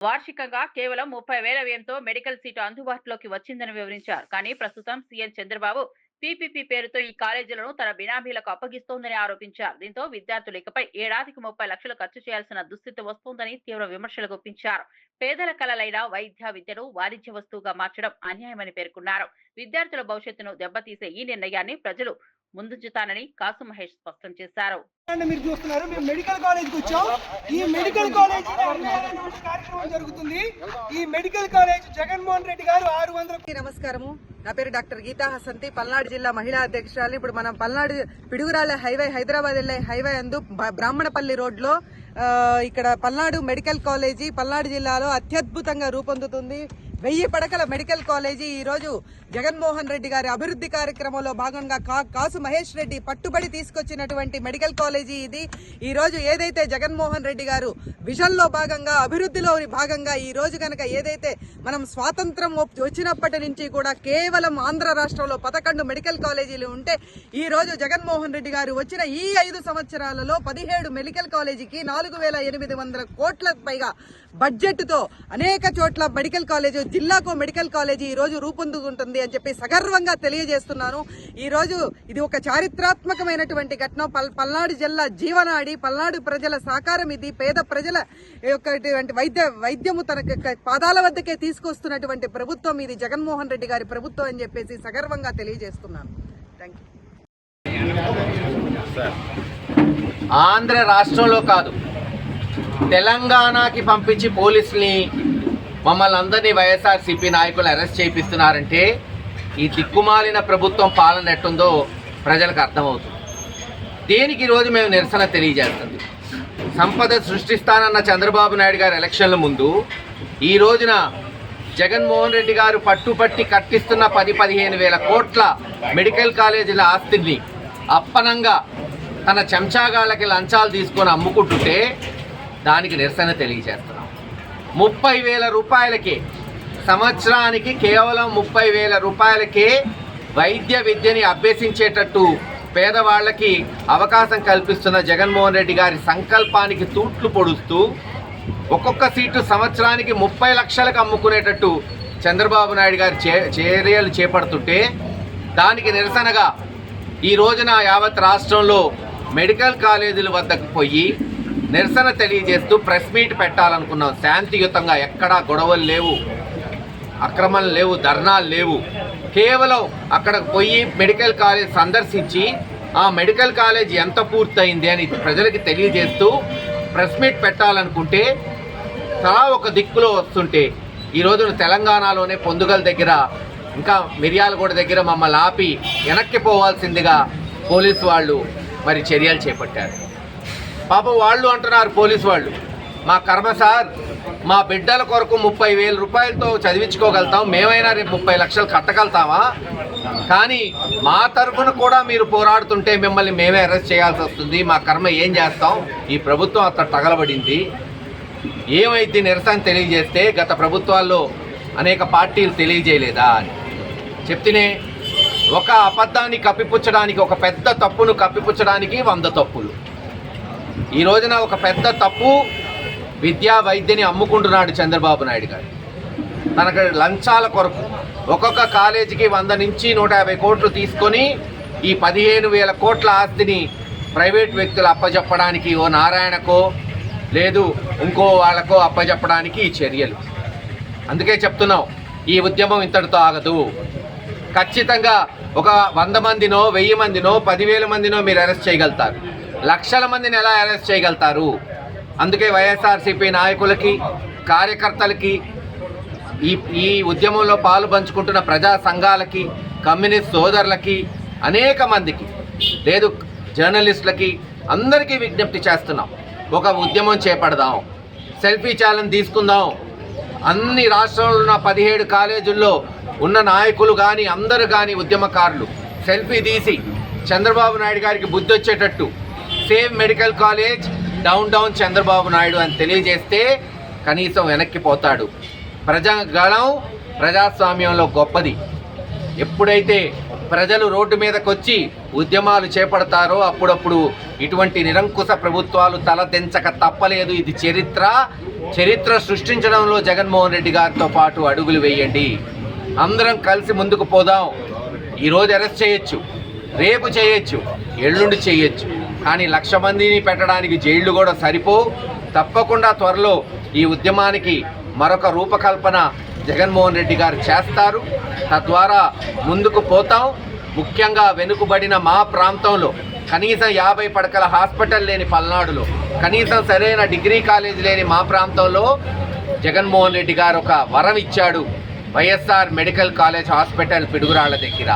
వార్షికంగా కేవలం ముప్పై వేల వ్యయంతో మెడికల్ సీటు అందుబాటులోకి వచ్చిందని వివరించారు. కానీ ప్రస్తుతం సీఎం చంద్రబాబు పీపీపీ పేరుతో ఈ కాలేజీలను తన బినామీలకు అప్పగిస్తోందని ఆరోపించారు. దీంతో విద్యార్థులు ఇకపై ఏడాదికి ముప్పై లక్షలు ఖర్చు చేయాల్సిన దుస్థితి వస్తోందని తీవ్ర విమర్శలు గుప్పించారు. పేదల కలలైన వైద్య విద్యను వాణిజ్య వస్తువుగా మార్చడం అన్యాయమని పేర్కొన్నారు. విద్యార్థుల భవిష్యత్తును దెబ్బతీసే ఈ నిర్ణయాన్ని ప్రజలు ముందుంచుతానని కాసు మహేష్ స్పష్టం చేశారు. మీరు చూస్తున్నారు. మేము మెడికల్ కాలేజ్కి వచ్చాం. ఈ మెడికల్ కాలేజ్ కార్యక్రమం జరుగుతుంది. ఈ మెడికల్ కాలేజ్ జగన్మోహన్ రెడ్డి గారు ఆరు వందల నమస్కారము. నా పేరు డాక్టర్ గీతా హసంతి. పల్నాడు జిల్లా మహిళా అధ్యక్షురాలు. ఇప్పుడు మనం పల్నాడు పిడుగురాళ్ళ హైవే హైదరాబాద్ వెళ్ళే హైవే అందు బ్రాహ్మణపల్లి రోడ్లో ఇక్కడ పల్నాడు మెడికల్ కాలేజీ పల్నాడు జిల్లాలో అత్యద్భుతంగా రూపొందుతుంది. వెయ్యి పడకల మెడికల్ కాలేజీ ఈ రోజు జగన్మోహన్ రెడ్డి గారి అభివృద్ధి కార్యక్రమంలో భాగంగా కా- కాసు మహేష్ రెడ్డి పట్టుబడి తీసుకొచ్చినటువంటి మెడికల్ కాలేజీ ఇది. ఈ రోజు ఏదైతే జగన్మోహన్ రెడ్డి గారు విజన్లో భాగంగా అభివృద్ధిలో భాగంగా ఈ రోజు కనుక ఏదైతే మనం స్వాతంత్రం వచ్చినప్పటి నుంచి కూడా కేవలం ఆంధ్ర రాష్ట్రంలో పదకొండు మెడికల్ కాలేజీలు ఉంటే ఈ రోజు జగన్మోహన్ రెడ్డి గారు వచ్చిన ఈ ఐదు సంవత్సరాలలో పదిహేడు మెడికల్ కాలేజీకి నాలుగు వేల ఎనిమిది వందల కోట్ల పైగా బడ్జెట్తో అనేక చోట్ల మెడికల్ కాలేజీ జిల్లాకు మెడికల్ కాలేజీ ఈ రోజు రూపొందుకుంటుంది అని చెప్పి సగర్వంగా తెలియజేస్తున్నాను. ఈరోజు ఇది ఒక చారిత్రాత్మకమైనటువంటి ఘటన. పల్- పల్నాడు జిల్లా జీవనాడి పల్నాడు ప్రజల సహకారం ఇది. పేద ప్రజల యొక్కటువంటి వైద్య వైద్యము తన పాదాల వద్దకే తీసుకొస్తున్నటువంటి ప్రభుత్వం ఇది. జగన్మోహన్ రెడ్డి గారి ప్రభుత్వం అని చెప్పేసి సగర్వంగా తెలియజేస్తున్నాను. థ్యాంక్ యూ ఆంధ్ర రాష్ట్రంలో కాదు తెలంగాణకి పంపించి పోలీసుని మమ్మల్ని అందరినీ వైఎస్ఆర్సీపీ నాయకులు అరెస్ట్ చేయిస్తున్నారంటే ఈ దిక్కుమాలిన ప్రభుత్వం పాలన ఎట్టుందో ప్రజలకు అర్థమవుతుంది. దేనికి ఈరోజు మేము నిరసన తెలియజేస్తుంది? సంపద సృష్టిస్తానన్న చంద్రబాబు నాయుడు గారి ఎలక్షన్ల ముందు ఈ రోజున జగన్మోహన్ రెడ్డి గారు పట్టుపట్టి కట్టిస్తున్న పది పదిహేను వేల కోట్ల మెడికల్ కాలేజీల ఆస్తిని అప్పనంగా తన చెంచాగాళ్ళకి లంచాలు తీసుకొని అమ్ముకుంటుంటే దానికి నిరసన తెలియజేస్తున్నాం ముప్పై వేల రూపాయలకే. సంవత్సరానికి కేవలం ముప్పై వేల రూపాయలకే వైద్య విద్యని అభ్యసించేటట్టు పేదవాళ్ళకి అవకాశం కల్పిస్తున్న జగన్మోహన్ రెడ్డి గారి సంకల్పానికి తూట్లు పొడుస్తూ ఒక్కొక్క సీటు సంవత్సరానికి ముప్పై లక్షలకు అమ్ముకునేటట్టు చంద్రబాబు నాయుడు గారి చే చర్యలు చేపడుతుంటే దానికి నిరసనగా ఈ రోజున యావత్ రాష్ట్రంలో మెడికల్ కాలేజీల వద్దకు పోయి నిరసన తెలియజేస్తూ ప్రెస్ మీట్ పెట్టాలనుకున్నాం. శాంతియుతంగా ఎక్కడా గొడవలు లేవు. అక్రమం లేవు ధర్నాలు లేవు. కేవలం అక్కడికి పోయి మెడికల్ కాలేజ్ సందర్శించి ఆ మెడికల్ కాలేజ్ ఎంత పూర్తయింది? అని ప్రజలకి తెలియజేస్తూ ప్రెస్ మీట్ పెట్టాలనుకుంటే తలా ఒక దిక్కులో వస్తుంటే ఈరోజు తెలంగాణలోనే పొందుగల దగ్గర ఇంకా మిర్యాలగూడ దగ్గర మమ్మల్ని ఆపి వెనక్కి పోవాల్సిందిగా పోలీసు వాళ్ళు మరి చర్యలు చేపట్టారు. పాపం వాళ్ళు అంటున్నారు పోలీసు వాళ్ళు. మా కర్మ సార్ మా బిడ్డల కొరకు ముప్పై వేల రూపాయలతో చదివించుకోగలుగుతాం. మేమైనా రేపు ముప్పై లక్షలు కట్టగలుగుతామా? కానీ మా తరఫున కూడా మీరు పోరాడుతుంటే మిమ్మల్ని మేమే అరెస్ట్ చేయాల్సి వస్తుంది. మా కర్మ ఏం చేస్తాం? ఈ ప్రభుత్వం అక్కడ తగలబడింది. ఏమైతే నిరసన తెలియజేస్తే గత ప్రభుత్వాల్లో అనేక పార్టీలు తెలియజేయలేదా అని. చెప్తేనే ఒక అబద్ధాన్ని కప్పిపుచ్చడానికి ఒక పెద్ద తప్పును కప్పిపుచ్చడానికి వంద తప్పులు. ఈ రోజున ఒక పెద్ద తప్పు విద్యా వైద్యని అమ్ముకుంటున్నాడు చంద్రబాబు నాయుడు గారు. తనకు లంచాల కొరకు ఒక్కొక్క కాలేజీకి వంద నుంచి నూట యాభై కోట్లు తీసుకొని ఈ పదిహేను వేల కోట్ల ఆస్తిని ప్రైవేట్ వ్యక్తులు అప్పజెప్పడానికి ఓ నారాయణకో లేదు ఇంకో వాళ్ళకో అప్పజెప్పడానికి ఈ చర్యలు. అందుకే చెప్తున్నాం ఈ ఉద్యమం ఇంతటితో ఆగదు. ఖచ్చితంగా ఒక వంద మందినో వెయ్యి మందినో పదివేల మందినో మీరు అరెస్ట్ చేయగలుగుతారు. లక్షల మందిని ఎలా అరెస్ట్ చేయగలుగుతారు? అందుకే వైఎస్ఆర్సీపీ నాయకులకి కార్యకర్తలకి ఈ ఈ ఉద్యమంలో పాలు పంచుకుంటున్న ప్రజా సంఘాలకి కమ్యూనిస్ట్ సోదరులకి అనేక మందికి లేదు జర్నలిస్టులకి అందరికీ విజ్ఞప్తి చేస్తున్నాం. ఒక ఉద్యమం చేపడదాం. సెల్ఫీ ఛాలెంజ్ తీసుకుందాం. అన్ని రాష్ట్రంలో ఉన్న పదిహేడు కాలేజీల్లో ఉన్న నాయకులు కానీ అందరూ కానీ ఉద్యమకారులు. సెల్ఫీ తీసి చంద్రబాబు నాయుడు గారికి బుద్ధి వచ్చేటట్టు same medical college down down Chandrababu Naidu అని తెలియజేస్తే కనీసం వెనక్కి పోతాడు. ప్రజాగణం ప్రజాస్వామ్యంలో గొప్పది. ఎప్పుడైతే ప్రజలు రోడ్డు మీదకొచ్చి ఉద్యమాలు చేపడతారో అప్పుడప్పుడు ఇటువంటి నిరంకుశ ప్రభుత్వాలు తలదెంచక తప్పలేదు. ఇది చరిత్ర. చరిత్ర సృష్టించడంలో జగన్మోహన్ రెడ్డి గారితో పాటు అడుగులు వేయండి. అందరం కలిసి ముందుకు పోదాం. ఈరోజు అరెస్ట్ చేయొచ్చు. రేపు చేయొచ్చు. ఎల్లుండి చేయొచ్చు. కానీ లక్ష మందిని పెట్టడానికి జైళ్ళు కూడా సరిపో. తప్పకుండా త్వరలో ఈ ఉద్యమానికి మరొక రూపకల్పన జగన్మోహన్ రెడ్డి గారు చేస్తారు. తద్వారా ముందుకు పోతాం. ముఖ్యంగా వెనుకబడిన మా ప్రాంతంలో కనీసం యాభై పడకల హాస్పిటల్ లేని పల్నాడులో కనీసం సరైన డిగ్రీ కాలేజ్ లేని మా ప్రాంతంలో జగన్మోహన్ రెడ్డి గారు ఒక వరం ఇచ్చాడు. YSR medical college hospital Piduguralla దగ్గర.